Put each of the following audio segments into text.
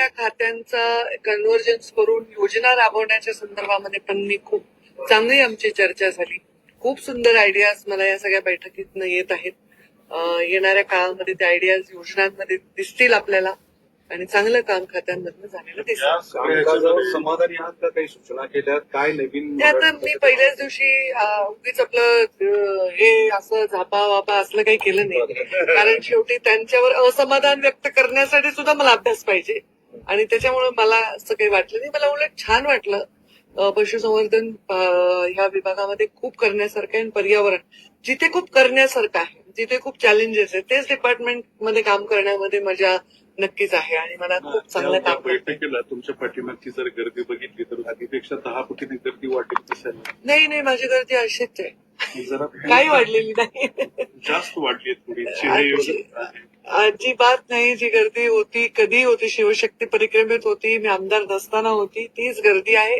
वेगवेगळ्या खात्यांचा कन्व्हर्जन्स करून योजना राबवण्याच्या संदर्भामध्ये पण मी खूप चांगली आमची चर्चा झाली. खूप सुंदर आयडियाज मला या सगळ्या बैठकीतनं येत आहेत. येणाऱ्या काळामध्ये त्या आयडियाज योजनांमध्ये दिसतील आपल्याला आणि चांगलं काम खात्यांमधनं झालेलं दिसेल. कामकाजावर समाधानी आहात का? काही सूचना केल्या काय नवीन ते आता मी पहिल्याच दिवशी उगीच आपलं हे असं झापा वापा असलं काही केलं नाही. कारण शेवटी त्यांच्यावर असमाधान व्यक्त करण्यासाठी सुद्धा मला अभ्यास पाहिजे. आणि त्याच्यामुळे मला असं काही वाटलं नाही. मला उलट छान वाटलं. पशुसंवर्धन ह्या विभागामध्ये खूप करण्यासारखं आहे आणि पर्यावरण. जिथे खूप करण्यासारखं आहे जिथे खूप चॅलेंजेस आहेत तेच डिपार्टमेंटमध्ये काम करण्यामध्ये मजा नक्कीच आहे आणि मला खूप चांगलं काम. बैठकीला तुमच्या पाठीमागची जर गर्दी बघितली तर आधीपेक्षा दहा पटीने गर्दी वाटेल नाही नाही माझी गर्दी अशीच आहे. जरा काही वाढलेली नाही. जास्त वाढली थोडी. शिळे अजिबात नाही जी गर्दी होती कधी होती शिवशक्ती परिक्रमेत होती मी आमदार नसताना होती तीच गर्दी आहे.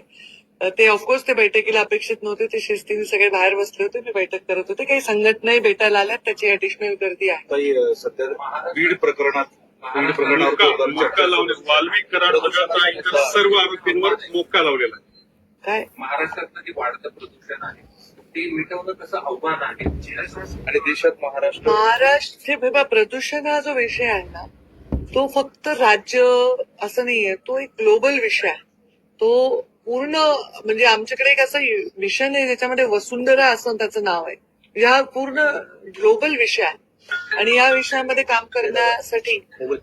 अ, ते ऑफकोर्स ते बैठकीला अपेक्षित नव्हते ते शिस्तीने सगळे बाहेर बसले होते मी बैठक करत होते. काही संघटनाही भेटायला आल्यात त्याची ऍडिशनल गर्दी आहे. ताई अ, सध्या बीड प्रकरणात मोक्का लावले. वाल्मिक कराड वगळता इतर सर्व आरोपींवर मोक्का लावलेला आहे. काय? महाराष्ट्रातलं जे वाढतं प्रदूषण आहे. ते मिटवणं कसं आव्हान आहे? आणि देशात महाराष्ट्र. महाराष्ट्र हे बघा प्रदूषण हा जो विषय आहे ना तो फक्त राज्य असं नाहीये तो एक ग्लोबल विषय आहे. तो पूर्ण म्हणजे आमच्याकडे एक असं मिशन आहे ज्याच्यामध्ये वसुंधरा असं त्याचं नाव आहे. या पूर्ण ग्लोबल विषय आहे. आणि या विषयामध्ये काम करण्यासाठी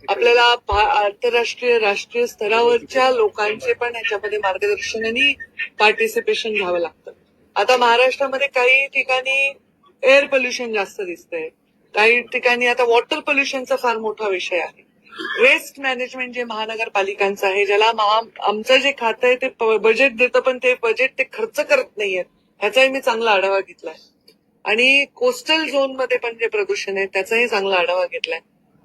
आपल्याला आंतरराष्ट्रीय राष्ट्रीय स्तरावरच्या लोकांचे पण याच्यामध्ये मार्गदर्शन आणि पार्टिसिपेशन घ्यावं लागतं. आता महाराष्ट्रामध्ये काही ठिकाणी एअर पोल्युशन जास्त दिसतंय. काही ठिकाणी आता वॉटर पोल्युशनचा फार मोठा विषय आहे. वेस्ट मॅनेजमेंट जे महानगरपालिकांचं आहे ज्याला आमचं जे खातं आहे ते बजेट देतं पण ते बजेट ते खर्च करत नाहीयेत. ह्याचाही मी चांगला आढावा घेतलाय. आणि कोस्टल झोनमध्ये पण जे प्रदूषण आहे त्याचाही चांगला आढावा घेतलाय.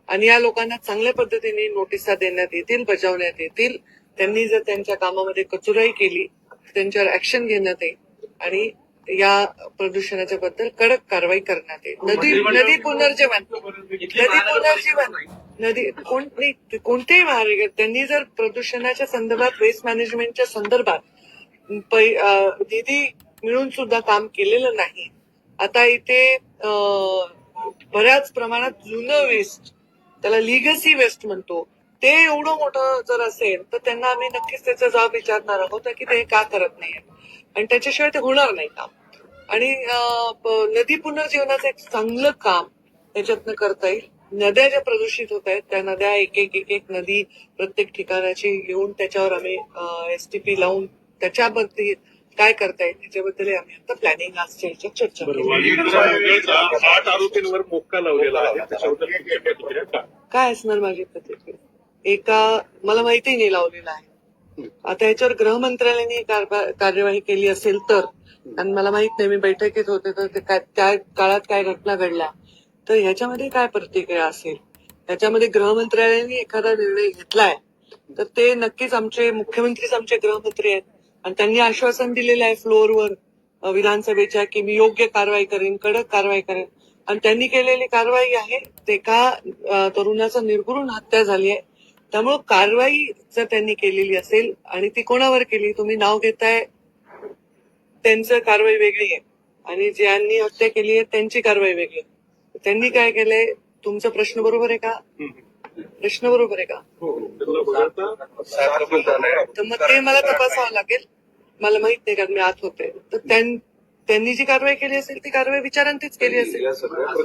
आणि या लोकांना चांगल्या पद्धतीने नोटिसा देण्यात येतील बजावण्यात येतील. त्यांनी जर त्यांच्या कामामध्ये कचुराई केली त्यांच्यावर ऍक्शन घेण्यात येईल. आणि या प्रदूषणाच्या बद्दल कडक कारवाई करण्यात येईल. नदी नदी पुनर्जीवन. नदी पुनर्जीवन. नदी कोण नाही, ते कोणतेही महाराष्ट्र त्यांनी जर प्रदूषणाच्या संदर्भात वेस्ट मॅनेजमेंटच्या संदर्भात निधी मिळून सुद्धा काम केलेलं नाही आता इथे बऱ्याच प्रमाणात जुनं वेस्ट त्याला लिगसी वेस्ट म्हणतो. ते एवढं मोठं जर असेल तर त्यांना आम्ही नक्कीच त्याचा जबाब विचारणार आहोत की ते का करत नाही आणि त्याच्याशिवाय ते होणार नाही काम. आणि नदी पुनर्जीवनाचं एक चांगलं काम त्याच्यातनं करता येईल. नद्या ज्या प्रदूषित होत आहेत त्या नद्या एक एक एक एक नदी प्रत्येक ठिकाणाची घेऊन त्याच्यावर आम्ही एसटीपी लावून त्याच्यामध्ये काय करता येईल त्याच्याबद्दल आम्ही आता प्लॅनिंग ह्याच्यात चर्चा केली. आठ आरोपींवर मोक्का लावलेला आहे. त्याच्याबद्दल काय? असणार माझी प्रतिक्रिया? एका मला माहिती नाही लावलेला आहे. आता याच्यावर गृह मंत्रालयाने कारवा- कार्यवाही केली असेल तर आणि मला माहीत नाही मी बैठकीत होते तर त्या काळात काय घटना घडल्या. तर ह्याच्यामध्ये काय प्रतिक्रिया असेल? त्याच्यामध्ये गृह मंत्रालयाने एखादा निर्णय घेतलाय. तर ते नक्कीच आमचे मुख्यमंत्रीच आमचे गृहमंत्री आहेत. आणि त्यांनी आश्वासन दिलेलं आहे फ्लोअरवर विधानसभेच्या की मी योग्य कारवाई करेन कडक कारवाई करेन. आणि त्यांनी केलेली कारवाई आहे ते का तरुणाचा निर्घृण हत्या झाली आहे त्यामुळं कारवाई जर त्यांनी केलेली असेल आणि ती कोणावर केली तुम्ही नाव घेताय त्यांचं कारवाई वेगळी आहे. आणि ज्यांनी हत्या केली आहे त्यांची कारवाई वेगळी आहे. त्यांनी काय केलंय तुमचा प्रश्न बरोबर आहे का? प्रश्न बरोबर आहे का? त्याला वगळता तर मग ते मला तपासावं लागेल. मला माहीत नाही कारण मी आत होते. तर त्यां- त्यांनी जी कारवाई केली असेल ती कारवाई विचारांतीच केली असेल.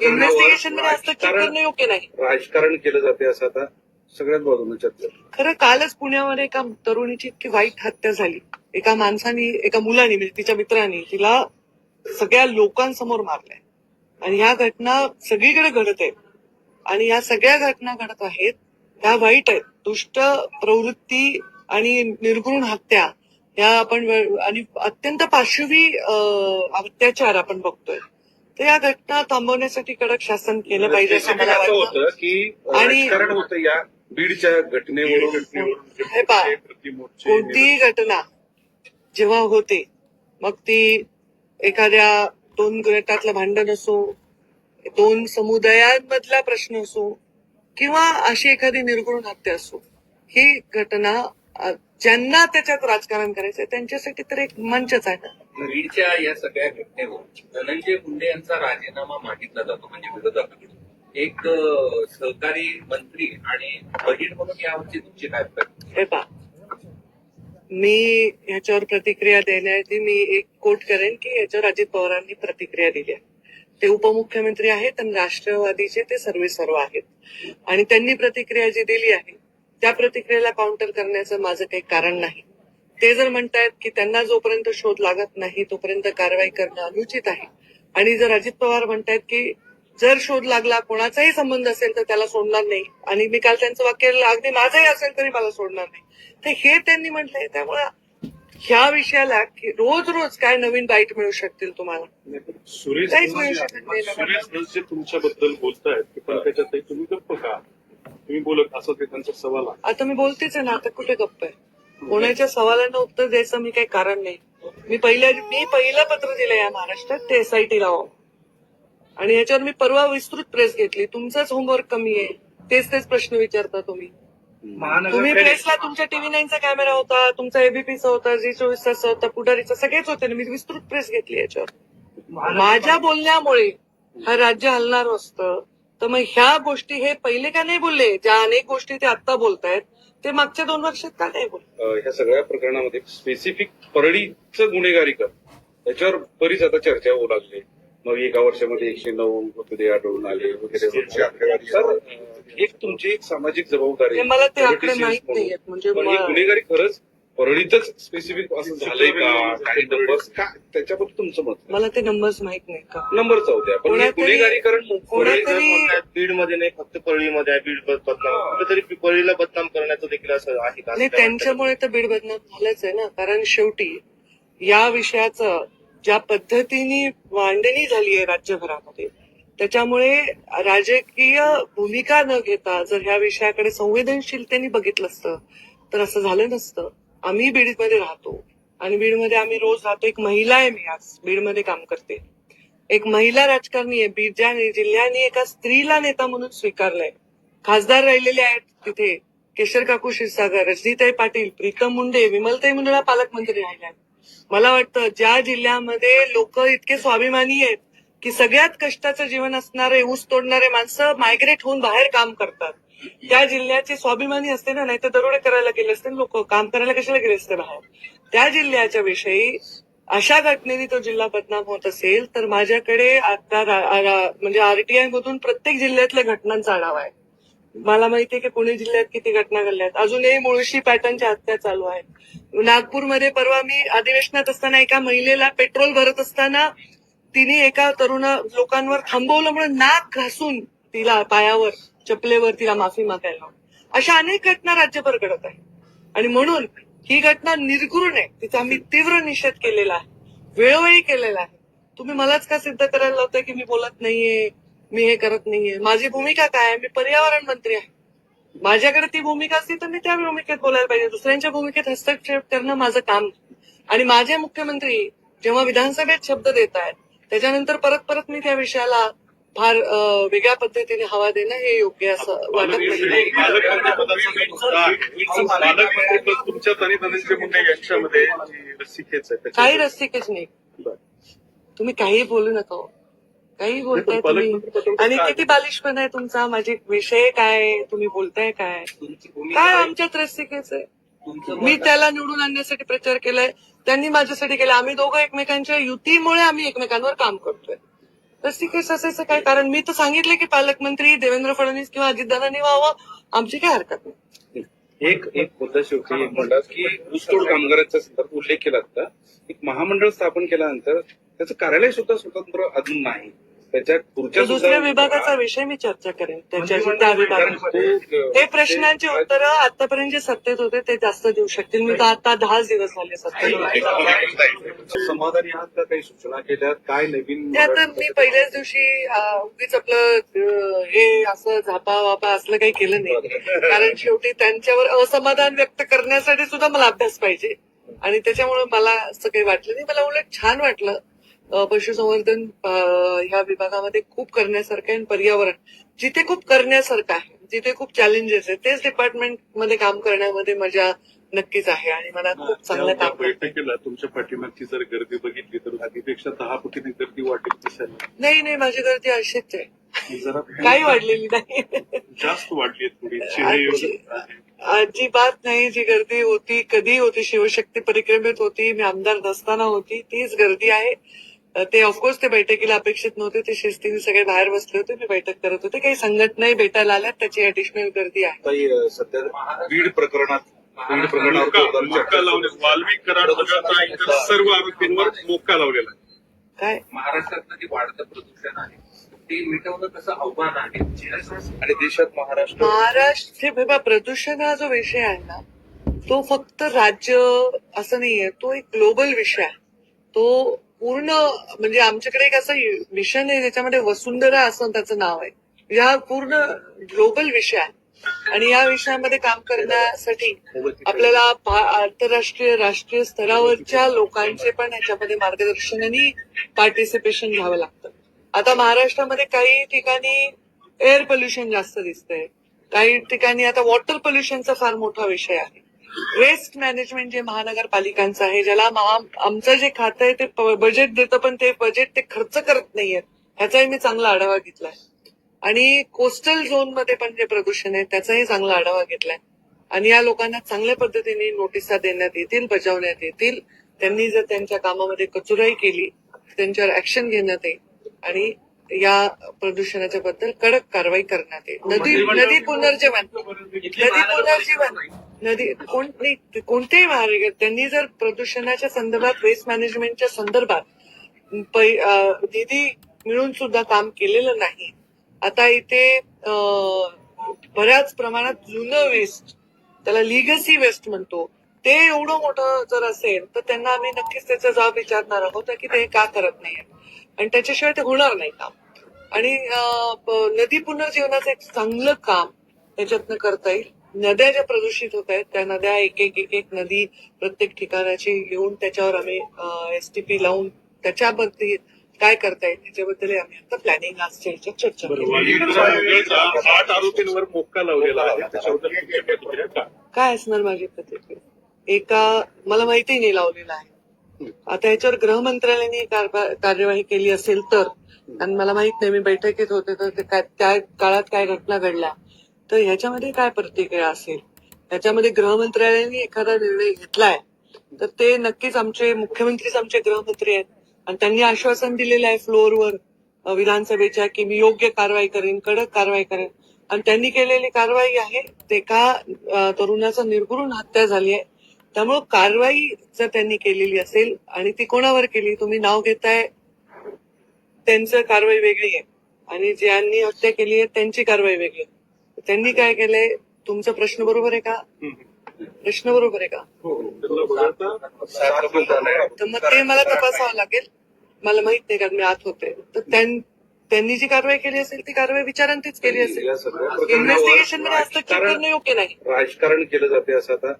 इन्व्हेस्टिगेशनमध्ये हस्तक्षेप करणं योग्य नाही. राजकारण केलं जाते असं आता सगळ्याच बाजूने चर्चा. खरं कालच पुण्यामध्ये एका तरुणीची इतकी वाईट हत्या झाली. एका माणसाने एका मुलाने म्हणजे तिच्या मित्राने तिला सगळ्या लोकांसमोर मारलंय. आणि ह्या घटना सगळीकडे घडत आहेत आणि या सगळ्या घटना घडत आहेत त्या वाईट आहेत. दुष्ट प्रवृत्ती आणि निर्घृण हत्या या आपण आणि अत्यंत पाशवी अत्याचार आपण बघतोय. तर या घटना थांबवण्यासाठी कडक शासन केलं पाहिजे असं मला वाटतं. की आणि- बीडच्या घटनेवरून हे पहा, कोणतीही घटना जेव्हा होते मग ती एखाद्या दोन गटातलं भांडण असो दोन समुदायांमधला प्रश्न असो किंवा अशी एखादी निर्गुण हत्या असो ही घटना ज्यांना त्याच्यात राजकारण करायचंय त्यांच्यासाठी तर एक मंचच आहे ना. बीडच्या या सगळ्या घटनेवर धनंजय मुंडे यांचा राजीनामा मागितला जातो म्हणजे विरोधकाकडून एक सहकारी मंत्री आणि बहीण म्हणून यावरची तुमची काय? हे पा मी ह्याच्यावर प्रतिक्रिया देण्याआधी मी एक कोट करेन की याच्यावर अजित पवारांनी प्रतिक्रिया दिली आहे. ते उपमुख्यमंत्री आहेत आणि राष्ट्रवादीचे ते सर्वे सर्व आहेत. आणि त्यांनी प्रतिक्रिया जी दिली आहे त्या प्रतिक्रियेला काउंटर करण्याचं माझं काही कारण नाही. ते जर म्हणतायत की त्यांना जोपर्यंत शोध लागत नाही तोपर्यंत कारवाई करणं अनुचित आहे. आणि जर अजित पवार म्हणतायत की जर शोध लागला कोणाचाही संबंध असेल तर त्याला सोडणार नाही. आणि मी काल त्यांचं वाक्य अगदी माझंही असेल तरी मला सोडणार नाही. तर हे त्यांनी म्हटलंय त्यामुळे ह्या विषयाला की रोज रोज काय नवीन बाईट मिळू शकतील तुम्हाला? सुरेश काहीच धस- मिळू शकत नाही ना. सुरेश जे तुमच्याबद्दल बोलतायत की तुम्ही गप्प का? तुम्ही बोलत असं ते त्यांचा सवाल? आहे आता मी बोलतेच आहे ना आता कुठे गप्प आहे? कोणाच्या सवालांना उत्तर द्यायचं मी काही कारण नाही. मी पहिल्या मी पहिलं पत्र दिलं या महाराष्ट्रात ते एसआयटी लावा आणि याच्यावर मी परवा विस्तृत प्रेस घेतली. तुमचंच होमवर्क कमी आहे. तेच तेच प्रश्न विचारता तुम्ही. तुम्ही प्रेसला तुमच्या टीव्ही नाईनचा कॅमेरा होता तुमचा एबीपीचा होता झी चोवीस तासचा होता पुढारीचा सगळेच होते ना मी विस्तृत प्रेस घेतली याच्यावर. माझ्या बोलण्यामुळे हा राज्य हलणार असतं. तर मग ह्या गोष्टी हे पहिले का नाही बोलले? ज्या अनेक गोष्टी ते आता बोलतायत ते मागच्या दोन वर्षात का नाही बोलले? अ, ह्या सगळ्या प्रकरणामध्ये स्पेसिफिक परळीचं गुन्हेगारी कर. त्याच्यावर बरीच आता चर्चा होऊ लागली. मग एका वर्षामध्ये एकशे नऊ मृतदेह आढळून आले वगैरे एक तुमची एक सामाजिक जबाबदारी हे मला ते आकडे माहीत म्हणजे ही गुन्हेगारी खरंच परळीतच स्पेसिफिक असं झालंय का? काही नंबर्स का? त्याच्याबद्दल तुमचं मत? मला ते नंबर्स माहीत नाही का? नंबर द्या. पण हे गुन्हेगारीकरण कोणातरी बीडमध्ये नाही फक्त परळीमध्ये आहे. बीड बद- बदनाम कुठेतरी परळीला बदनाम करण्याचं देखील असं आहे का? नाही त्यांच्यामुळे तर बीड बदनाम झालंच आहे ना. कारण शेवटी या विषयाचं ज्या पद्धतीने मांडणी झाली आहे राज्यभरामध्ये त्याच्यामुळे राजकीय भूमिका न घेता जर ह्या विषयाकडे संवेदनशीलतेने बघितलं असतं तर असं झालं नसतं. आम्ही बीडमध्ये राहतो आणि बीडमध्ये आम्ही रोज राहतो. एक महिला आहे मी आज बीडमध्ये काम करते. एक महिला राजकारणी आहे बीड ज्या जिल्ह्याने एका स्त्रीला नेता म्हणून स्वीकारलंय. खासदार राहिलेले आहेत तिथे केशर काकू क्षीरसागर रजनीताई पाटील प्रीतम मुंडे विमलताई मुंडेला पालकमंत्री राहिल्या मला वाटतं ज्या जिल्ह्यामध्ये लोक इतके स्वाभिमानी आहेत की सगळ्यात कष्टाचं जीवन असणारे ऊस तोडणारे माणसं मायग्रेट होऊन बाहेर काम करतात. त्या जिल्ह्याचे स्वाभिमानी असते ना नाही तर दरोडे करायला गेले असते लोक काम करायला कशाला गेले असते बाहेर. त्या जिल्ह्याच्या विषयी अशा घटनेने तो जिल्हा बदनाम होत असेल तर माझ्याकडे आता म्हणजे आरटीआय मधून प्रत्येक जिल्ह्यातल्या घटनांचा आढावा आहे. मला माहितीये की पुणे जिल्ह्यात किती घटना घडल्यात अजूनही मुळशी पॅटर्नच्या हत्या चालू आहेत नागपूरमध्ये परवा मी अधिवेशनात असताना एका महिलेला पेट्रोल भरत असताना तिने एका तरुण लोकांवर थांबवलं म्हणून नाक घासून तिला पायावर चपलेवर तिला माफी मागायला अशा अनेक घटना राज्यभर घडत आहे आणि म्हणून ही घटना निर्घृण आहे. तिचा आम्ही तीव्र निषेध केलेला आहे. वेळोवेळी केलेला आहे. तुम्ही मलाच का सिद्ध करायला लावताय की मी बोलत नाहीये? मी हे करत नाहीये? माझी भूमिका काय आहे? मी पर्यावरण मंत्री आहे. माझ्याकडे ती भूमिका असती तर मी त्या भूमिकेत बोलायला पाहिजे दुसऱ्यांच्या भूमिकेत हस्तक्षेप करणं माझं काम. आणि माझे मुख्यमंत्री जेव्हा विधानसभेत शब्द देत आहेत त्याच्यानंतर परत परत मी त्या विषयाला फार वेगळ्या पद्धतीने हवा देणं हे योग्य असं वाटत नाही काही रस्तिकेच नाही तुम्ही काही बोलू नका हो. काही बोलताय तुम्ही. आणि? किती बालिशपणा आहे तुमचा? माझे विषय काय? तुम्ही बोलताय काय? काय. आमच्यात रस्तिकेच आहे? मी त्याला निवडून आणण्यासाठी प्रचार केलाय. त्यांनी माझ्यासाठी केला. आम्ही दोघं एकमेकांच्या युतीमुळे आम्ही एकमेकांवर काम करतोय. रस्तिकेस असायचं काय कारण? मी तर सांगितलं की पालकमंत्री देवेंद्र फडणवीस किंवा अजितदादांनी व्हावं. आमची काय हरकत नाही. एक एक मुद्दा शेवटी एक म्हणतात की ऊसतोड कामगारांच्या संदर्भात उल्लेख केला होता एक महामंडळ स्थापन केल्यानंतर त्याचं कार्यालय सुद्धा स्वतंत्र अजून नाही. त्याच्या पुढच्या दुसऱ्या विभागाचा विषय मी चर्चा करेन त्याच्याशी त्या विभागामध्ये हे प्रश्नांची उत्तरं आतापर्यंत जे सत्तेत होते ते जास्त देऊ शकतील. मी तर आता दहाच दिवस झाले सत्तेत. समाधानी आहात का? काही सूचना केल्या काय नवीन ते आता मी पहिल्याच दिवशी उगीच आपलं हे असं झापा वापा असलं काही केलं नाही. कारण शेवटी त्यांच्यावर असमाधान व्यक्त करण्यासाठी सुद्धा मला अभ्यास पाहिजे. आणि त्याच्यामुळे मला असं काही वाटलं नाही. मला उलट छान वाटलं. पशुसंवर्धन ह्या विभागामध्ये खूप करण्यासारखं आहे पर्यावरण. जिथे खूप करण्यासारखं आहे जिथे खूप चॅलेंजेस आहेत तेच डिपार्टमेंटमध्ये काम करण्यामध्ये मजा नक्कीच आहे आणि मला खूप चांगलं काम बैठकीला तुमच्या पाठीमागची जर गर्दी बघितली तर आधीपेक्षा दहा पटीने गर्दी दिसायला नाही नाही माझी गर्दी अशीच आहे. काही वाढलेली नाही. जास्त वाढली आहे थोडी अजिबात नाही जी गर्दी होती कधी होती शिवशक्ती परिक्रमेत होती मी आमदार नसताना होती तीच गर्दी आहे. ते ऑफकोर्स ते बैठकीला अपेक्षित नव्हते. ते शिस्तीने सगळे बाहेर बसले होते. मी बैठक करत होते. काही संघटनाही भेटायला आल्यात. त्याची ऍडिशनल गर्दी आहे. अं, सध्या बीड प्रकरणात बीड प्रकरणावर मोक्का जोरदार मोक्का चर्चा लावले. वाल्मिक कराड वगळता इतर सर्व आरोपींवर मोक्का लावलेला आहे. काय? महाराष्ट्रातलं जे वाढतं प्रदूषण आहे ते मिटवणं कसं आव्हान आहे? आणि देशात महाराष्ट्र महाराष्ट्र हे प्रदूषण हा जो विषय आहे ना तो फक्त राज्य असं नाहीये. तो एक ग्लोबल विषय आहे. तो पूर्ण म्हणजे आमच्याकडे एक असं मिशन आहे ज्याच्यामध्ये वसुंधरा असं त्याचं नाव आहे. या पूर्ण ग्लोबल विषय आहे आणि या विषयामध्ये काम करण्यासाठी आपल्याला आंतरराष्ट्रीय राष्ट्रीय स्तरावरच्या लोकांचे पण याच्यामध्ये मार्गदर्शन आणि पार्टिसिपेशन घ्यावं लागतं. आता महाराष्ट्रामध्ये काही ठिकाणी एअर पोल्युशन जास्त दिसतंय. काही ठिकाणी आता वॉटर पोल्युशनचा फार मोठा विषय आहे. वेस्ट मॅनेजमेंट जे महानगरपालिकांचं आहे ज्याला आमचं जे खातं आहे ते बजेट देतं पण ते बजेट ते खर्च करत नाहीयेत. ह्याचाही मी चांगला आढावा घेतलाय. आणि कोस्टल झोनमध्ये पण जे प्रदूषण आहे त्याचाही चांगला आढावा घेतलाय. आणि या लोकांना चांगल्या पद्धतीने नोटिसा देण्यात येतील बजावण्यात येतील. त्यांनी जर त्यांच्या कामामध्ये कचुराई केली त्यांच्यावर ऍक्शन घेण्यात येईल. आणि या प्रदूषणाच्या बद्दल कडक कारवाई करण्यात येईल. नदी नदी पुनर्जीवन. नदी पुनर्जीवन. नदी कोण कोणतेही महाराष्ट्र त्यांनी जर प्रदूषणाच्या संदर्भात वेस्ट मॅनेजमेंटच्या संदर्भात निधी मिळून सुद्धा काम केलेलं नाही. आता इथे बऱ्याच प्रमाणात जुनं वेस्ट त्याला लिगसी वेस्ट म्हणतो. ते एवढं मोठं जर असेल तर त्यांना आम्ही नक्कीच त्याचा जबाब विचारणार आहोत की ते का करत नाहीये आणि त्याच्याशिवाय ते होणार नाही काम. आणि प- नदी पुनर्जीवनाचं एक चांगलं काम त्याच्यातनं करता येईल. नद्या ज्या प्रदूषित होत आहेत त्या नद्या एक एक एक एक नदी प्रत्येक ठिकाणाची घेऊन त्याच्यावर आम्ही एसटीपी लावून त्याच्याबद्दल काय करता येईल त्याच्याबद्दल आम्ही आता प्लॅनिंग आजच्या ह्याच्यात चर्चा आठ आरोपींवर मोक्का लावलेला आहे? काय असणार माझी प्रतिक्रिया? एका मला माहिती नाही लावलेला आहे. आता याच्यावर गृहमंत्रालयाने कार्यवाही केली असेल तर आणि मला माहीत नाही मी बैठकीत होते तर त्या काळात काय घटना घडल्या. तर ह्याच्यामध्ये काय प्रतिक्रिया असेल? ह्याच्यामध्ये गृहमंत्रालयाने एखादा निर्णय घेतलाय तर ते नक्कीच आमचे मुख्यमंत्रीच आमचे गृहमंत्री आहेत. आणि त्यांनी आश्वासन दिलेलं आहे फ्लोअरवर विधानसभेच्या की मी योग्य कारवाई करेन कडक कारवाई करेन. आणि त्यांनी केलेली कारवाई आहे ते का तरुणाचा निर्घृण हत्या झाली आहे. त्यामुळं कारवाई जर त्यांनी केलेली असेल आणि ती कोणावर केली तुम्ही नाव घेताय त्यांचं कारवाई वेगळी आहे. आणि ज्यांनी हत्या केली आहे त्यांची कारवाई वेगळी आहे. त्यांनी काय केलंय तुमचा प्रश्न बरोबर आहे का? प्रश्न बरोबर आहे का. तर मग ते मला तपासावं लागेल. मला माहीत नाही कारण मी आत होते. तर त्यां- त्यांनी जी कारवाई केली असेल ती कारवाई विचारांतीच केली असेल. इन्व्हेस्टिगेशनमध्ये हस्तक्षेप करणं योग्य नाही. राजकारण केलं जाते असं आता.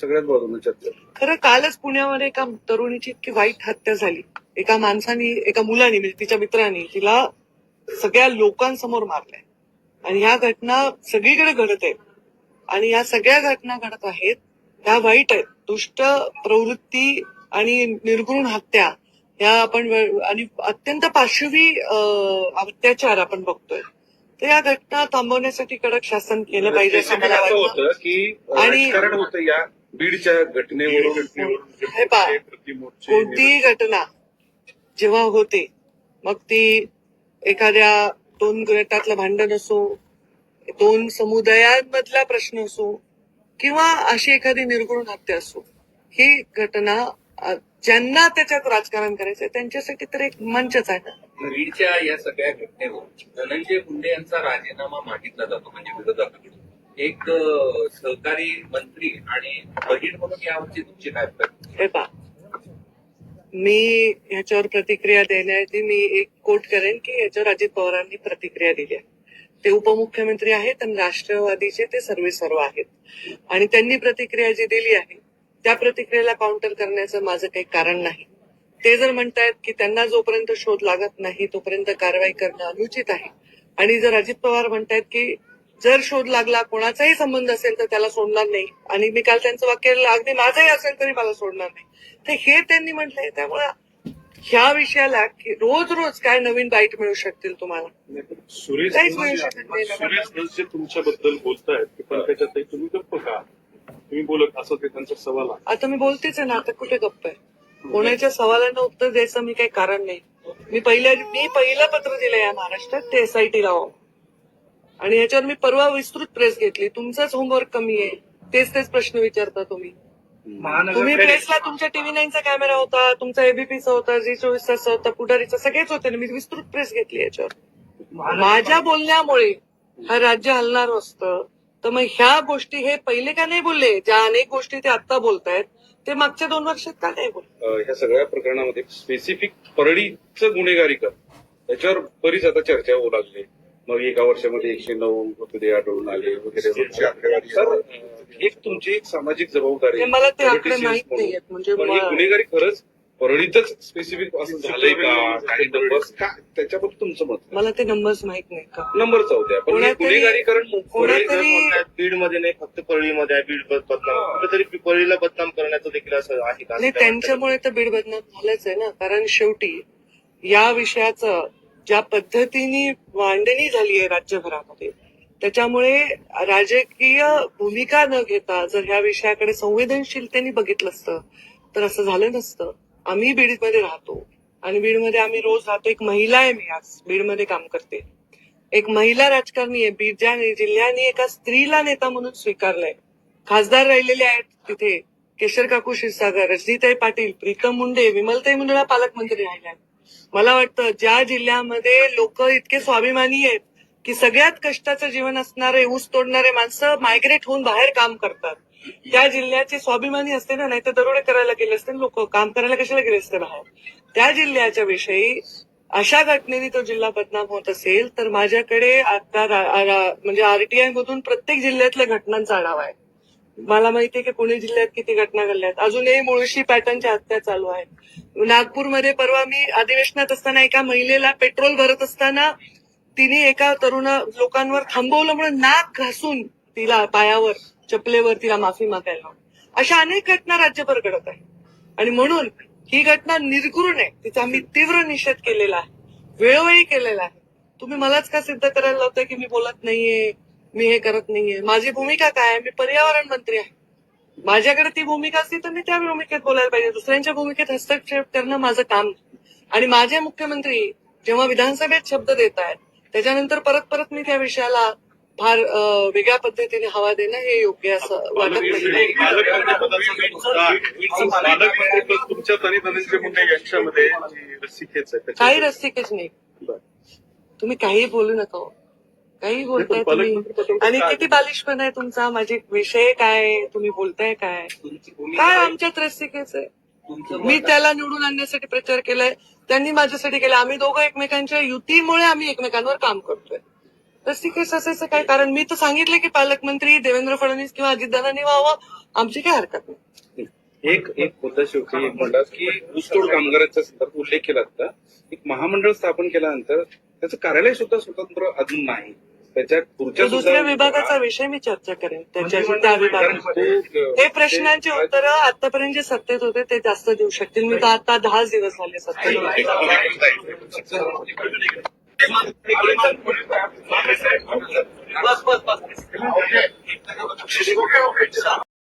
सगळ्याच बाजूने चर्चा. खरं कालच पुण्यामध्ये एका तरुणीची इतकी वाईट हत्या झाली. एका माणसाने एका मुलाने म्हणजे तिच्या मित्राने तिला सगळ्या लोकांसमोर मारलंय. आणि ह्या घटना सगळीकडे घडत आहेत आणि या सगळ्या घटना घडत आहेत ह्या वाईट आहेत. दुष्ट प्रवृत्ती आणि निर्घृण हत्या ह्या आपण आणि अत्यंत पाशवी अं, अत्याचार आपण बघतोय. तर या घटना थांबवण्यासाठी कडक शासन केलं पाहिजे असं मला वाटतं. आणि- या बीडच्या घटनेवरून हे कोणतीही घटना जेव्हा होते मग ती एखाद्या दोन गटातलं भांडण असो दोन समुदायांमधला प्रश्न असो किंवा अशी एखादी निर्गुण हत्या असो ही घटना ज्यांना त्याच्यात राजकारण करायचंय त्यांच्यासाठी तर एक मंचच आहे. बीडच्या या सगळ्या घटनेवर धनंजय मुंडे यांचा राजीनामा मागितला जातो म्हणजे विरोधकाकडून. एक सहकारी मंत्री आणि बहीण म्हणून यावरची तुमची काय प्रतिक्रिया? हे मी ह्याच्यावर प्रतिक्रिया देण्याआधी मी एक कोट करेन की याच्यावर अजित पवारांनी प्रतिक्रिया दिली आहे. ते उपमुख्यमंत्री आहेत आणि राष्ट्रवादीचे ते सर्वे सर्व आहेत. आणि त्यांनी प्रतिक्रिया जी दिली आहे त्या प्रतिक्रियेला काउंटर करण्याचं माझं काही कारण नाही. ते जर म्हणतायत की त्यांना जोपर्यंत शोध लागत नाही तोपर्यंत कारवाई करणं अनुचित आहे. आणि जर अजित पवार म्हणतायत की जर शोध लागला कोणाचाही संबंध असेल तर त्याला सोडणार नाही. आणि मी काल त्यांचं वाक्य अगदी माझंही असेल तरी मला सोडणार नाही. तर हे त्यांनी म्हटलंय त्यामुळे ह्या विषयाला की रोज रोज काय नवीन बाईट मिळू शकतील तुम्हाला? सुरेश जे तुमच्याबद्दल बोलतायत की तुम्ही गप्प का? तुम्ही बोलत असं ते त्यांचा सवाल आहे आता मी बोलतेच आहे ना आता कुठे गप्प आहे? कोणाच्या सवालांना उत्तर द्यायचं मी काही कारण नाही. मी पहिल्या मी पहिलं पत्र दिलं या महाराष्ट्रात ते एसआयटी लावा आणि याच्यावर मी परवा विस्तृत प्रेस घेतली. तुमचंच होमवर्क कमी आहे. तेच तेच प्रश्न विचारता तुम्ही. तुम्ही प्रेसला तुमच्या टीव्ही नाईनचा कॅमेरा होता तुमचा एबीपीचा होता झी चोवीस तासचा होता पुढारीचा सगळेच होते ना मी विस्तृत प्रेस घेतली याच्यावर. माझ्या बोलण्यामुळे हा राज्य हलणार असतं. तर मग ह्या गोष्टी हे पहिले का नाही बोलले? ज्या अनेक गोष्टी ते आता बोलतायत ते मागच्या दोन वर्षात का नाही बोलले? अं, ह्या सगळ्या प्रकरणामध्ये स्पेसिफिक परळीचं गुन्हेगारीकर त्याच्यावर बरीच आता चर्चा होऊ लागली. मग एका वर्षामध्ये एकशे नऊ मृतदेह ते आढळून आले वगैरे एक तुमची एक सामाजिक जबाबदारी हे मला ते आकडे माहीत. नाहीयेत म्हणजे गुन्हेगारी खरंच परळीतच स्पेसिफिक असं झालंय का? काही नंबर्स का त्याच्याबद्दल तुमचं मत मला ते नंबर्स माहीत नाही का? नंबर द्या. पण हे गुन्हेगारीकरण कोणातरी- बीडमध्ये नाही फक्त परळीमध्ये आहे बीड बदनाम. कुठेतरी परळीला बदनाम करण्याचं देखील असं आहे का? नाही त्यांच्यामुळे तर बीड बदनाम झालंच आहे ना. कारण शेवटी या विषयाचं ज्या पद्धतीने मांडणी झाली आहे राज्यभरामध्ये त्याच्यामुळे राजकीय भूमिका न घेता जर ह्या विषयाकडे संवेदनशीलतेने बघितलं असतं तर असं झालं नसतं. आम्ही बीडमध्ये राहतो आणि बीडमध्ये आम्ही रोज राहतो. एक महिला आहे मी आज बीडमध्ये काम करते. एक महिला राजकारणी आहे बीड ज्या जिल्ह्याने एका स्त्रीला नेता म्हणून स्वीकारलंय. खासदार राहिलेले आहेत तिथे केशर काकू क्षीरसागर रजनीताई पाटील प्रीतम मुंडे विमलताई मुंडेला पालकमंत्री राहिल्या मला वाटतं ज्या जिल्ह्यामध्ये लोक इतके स्वाभिमानी आहेत की सगळ्यात कष्टाचं जीवन असणारे ऊस तोडणारे माणसं मायग्रेट होऊन बाहेर काम करतात. त्या जिल्ह्याचे स्वाभिमानी असते ना नाही तर दरोडे करायला गेले असते लोक काम करायला कशाला गेले असते बाहेर? त्या जिल्ह्याच्या विषयी अशा घटनेने तो जिल्हा बदनाम होत असेल तर माझ्याकडे आता म्हणजे आरटीआय मधून प्रत्येक जिल्ह्यातल्या घटनांचा आढावा आहे. मला माहितीये की पुणे जिल्ह्यात किती घटना घडल्या आहेत. अजूनही मुळशी पॅटर्नच्या हत्या चालू आहेत. नागपूरमध्ये परवा मी अधिवेशनात असताना एका महिलेला पेट्रोल भरत असताना तिने एका तरुण लोकांवर थांबवलं म्हणून नाक घासून तिला पायावर चपलेवर तिला माफी मागायला अशा अनेक घटना राज्यभर घडत आहे आणि म्हणून ही घटना निर्घृण आहे. तिचा मी तीव्र निषेध केलेला आहे. वेळोवेळी केलेला आहे. तुम्ही मलाच का सिद्ध करायला लावताय की मी बोलत नाहीये? मी हे करत नाहीये. माझी भूमिका काय आहे? मी पर्यावरण मंत्री आहे. माझ्याकडे ती भूमिका असती तर मी त्या भूमिकेत बोलायला पाहिजे. दुसऱ्यांच्या भूमिकेत हस्तक्षेप करणं माझं काम. आणि माझे मुख्यमंत्री जेव्हा विधानसभेत शब्द देत आहेत त्याच्यानंतर परत परत मी त्या विषयाला फार वेगळ्या पद्धतीने हवा देणं हे योग्य असं वाटत नाही. काही रस्तिकेच नाही. तुम्ही काही बोलू नका हो. काही बोलताय पण पालकमंत्री तुम्ही आणि किती बालिशपणा आहे तुमचा? माझे विषय काय? तुम्ही बोलताय काय? काय. आमच्यात रस्तिकेच आहे? मी त्याला निवडून आणण्यासाठी प्रचार केलाय. त्यांनी माझ्यासाठी केला आम्ही दोघं एकमेकांच्या युतीमुळे आम्ही एकमेकांवर काम करतोय. रस्तिकेस असायचं काय कारण? मी तर सांगितलं की पालकमंत्री देवेंद्र फडणवीस किंवा अजितदादांनी व्हावं. आमची काय हरकत नाही. एक एक मुद्दा शेवटी एक म्हणला की ऊसतोड कामगारांच्या संदर्भात उल्लेख केला होता एक महामंडळ स्थापन केल्यानंतर त्याचं कार्यालय सुद्धा स्वतंत्र अजून नाही. त्याच्या पुढच्या दुसऱ्या विभागाचा विषय मी चर्चा करेन. त्याच्याशी त्या विभागामध्ये हे प्रश्नांची उत्तरं आतापर्यंत जे सत्तेत होते ते जास्त देऊ शकतील. मी तर आता दहाच दिवस झाले सत्तेत. बस बस बस.